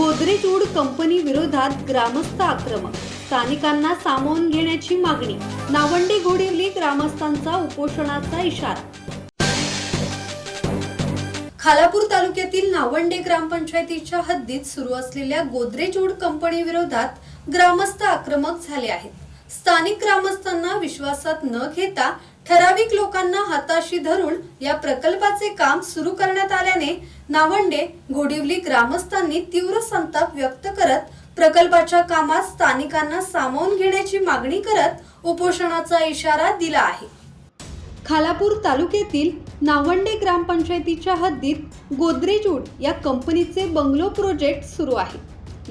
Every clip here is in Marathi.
गोदरेज कंपनी विरोधात ग्रामस्थ आक्रमक. स्थानिकांना सामावून घेण्याची मागणी. नावंडे घोडिवली ग्रामस्थांचा उपोषणाचा इशारा. खालापूर तालुक्यातील नावंडे ग्रामपंचायतीच्या हद्दीत सुरू असलेल्या गोदरेज वूड कंपनी विरोधात ग्रामस्थ आक्रमक झाले आहेत. स्थानिक ग्रामस्थांना विश्वासात न घेता ठराविक लोकांना हाताशी धरून या प्रकल्पाचे काम सुरू करण्यात आल्याने नावंडे घोडिवली ग्रामस्थांनी तीव्र संताप व्यक्त करत प्रकल्पाच्या कामात स्थानिकांना सामावून घेण्याची मागणी करत उपोषणाचा इशारा दिला आहे. खालापूर तालुक्यातील नावंडे ग्रामपंचायतीच्या हद्दीत गोदरेज वूड या कंपनीचे बंगलो प्रोजेक्ट सुरू आहे.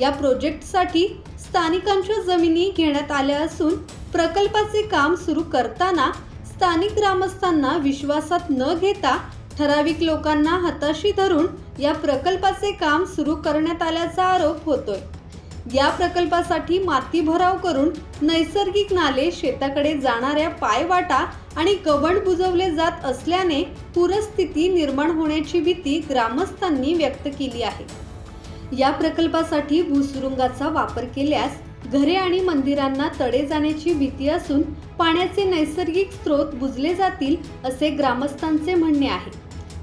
या प्रोजेक्टसाठी स्थानिकांच्या जमिनी घेण्यात आल्या असून प्रकल्पाचे काम सुरू करताना स्थानिक ग्रामस्थांना विश्वासात न घेता ठराविक लोकांना हाताशी धरून या प्रकल्पाचे काम सुरू करण्यात आल्याचा आरोप होतोय. या प्रकल्पासाठी माती भराव करून नैसर्गिक नाले शेताकडे जाणाऱ्या पायवाटा आणि गवण बुजवले जात असल्याने पूरस्थिती निर्माण होण्याची भीती ग्रामस्थांनी व्यक्त केली आहे. या प्रकल्पासाठी भूसुरुंगाचा वापर केल्यास घरे आणि मंदिरांना तडे जाण्याची भीती असून पाण्याचे नैसर्गिक स्रोत बुजले जातील असे ग्रामस्थांचे म्हणणे आहे.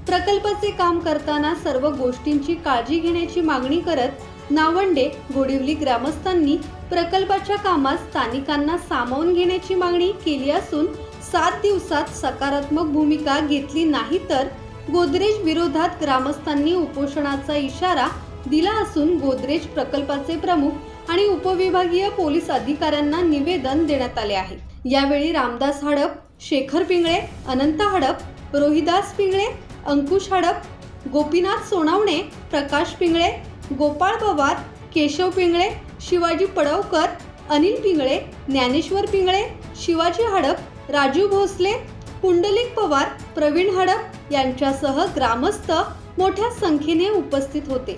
प्रकल्पाचे काम करताना सर्व गोष्टींची काळजी घेण्याची मागणी करत नावंडे गोडिवली ग्रामस्थांनी प्रकल्पाच्या कामात स्थानिकांना सामावून घेण्याची मागणी केली असून सात दिवसात सकारात्मक भूमिका घेतली नाही तर गोदरेज विरोधात ग्रामस्थांनी उपोषणाचा इशारा दिला असून गोदरेज प्रकल्पाचे प्रमुख आणि उपविभागीय पोलीस अधिकाऱ्यांना निवेदन देण्यात आले आहे. यावेळी रामदास हडप शेखर पिंगळे अनंत हडप रोहिदास पिंगळे अंकुश हडप गोपीनाथ सोनावणे प्रकाश पिंगळे गोपाळ पवार केशव पिंगळे शिवाजी पडवकर अनिल पिंगळे ज्ञानेश्वर पिंगळे शिवाजी हडप राजू भोसले पुंडलिक पवार प्रवीण हडप यांच्यासह ग्रामस्थ मोठ्या संख्येने उपस्थित होते.